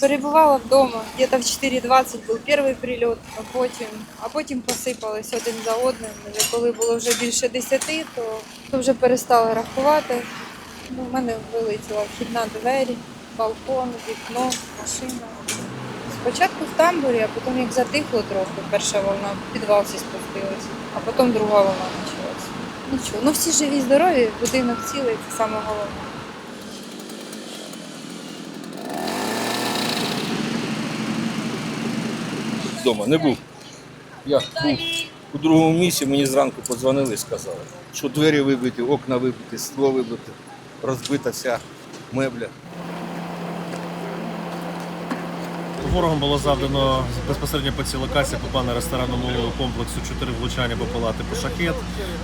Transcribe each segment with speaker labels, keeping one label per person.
Speaker 1: Перебувала вдома. Десь в 4.20 був перший прильот, а потім, а потім посипались один за одним. Коли було вже більше 10, то, то вже перестали рахувати. Ну, в мене вилетіла вхідна двері, балкон, вікно, машина. Спочатку в тамбурі, а потім як затихло трохи, перша волна, в підвал всі спустилась, а потім друга волна почалася. Нічого. Ну всі живі, здорові, будинок цілий, це саме головне.
Speaker 2: Вдома не був. Я був у другому місці, мені зранку подзвонили і сказали, що двері вибиті, окна вибиті, скло вибите, розбита вся мебля.
Speaker 3: Ворогом було завдано безпосередньо по цій локації по банно-ресторанному комплексу чотири влучання по палати по шахет.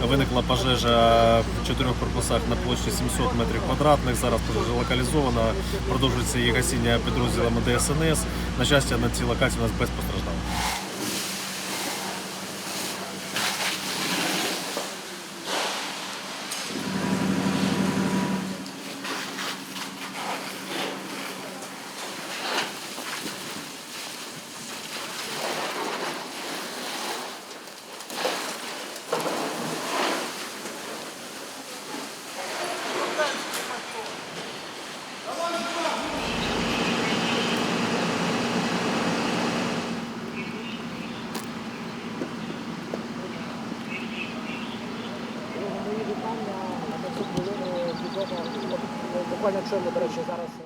Speaker 3: Виникла пожежа в чотирьох корпусах на площі 700 метрів квадратних. Зараз пожежа локалізована. Продовжується її гасіння підрозділами ДСНС. На щастя, на цій локації у нас без постраждалих.
Speaker 4: Буквально чому, до речі, зараз.